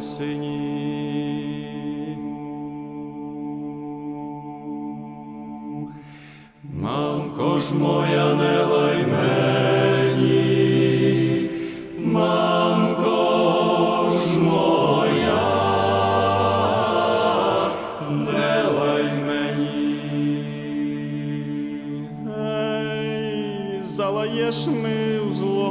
по тисині. Мамко ж моя не лай мені, мамко ж моя, не лай. Ей, залаєш ми в злу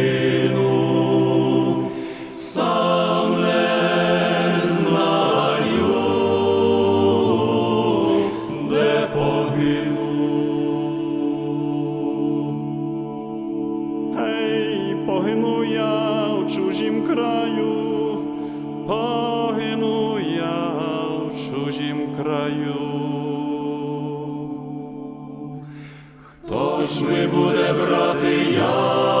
Хто ж ми буде брати яму?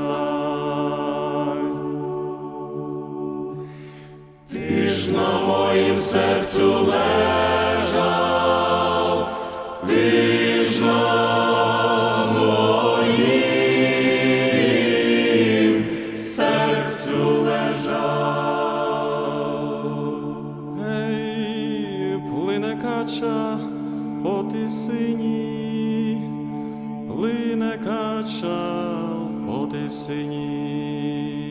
Серцю лежав, ти моїм серцю лежав. Ей, плине кача по тисині, плине кача по тисині.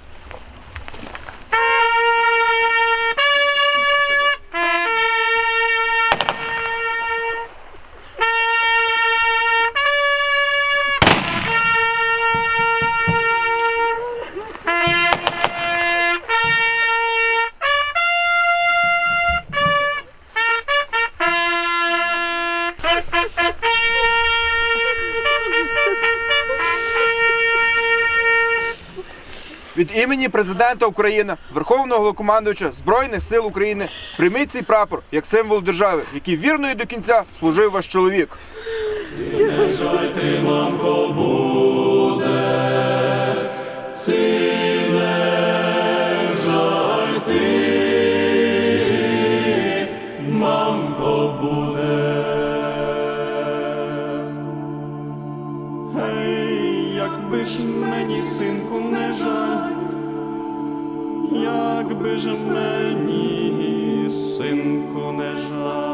від імені президента України, Верховного Головнокомандуюча Збройних сил України, прийміть цей прапор як символ держави, який вірно і до кінця служив ваш чоловік. Нехай ти, мамко, буде жаль ти, мамко буде. Гей, якби ж мені синку якби ж мені, синку, не жаль.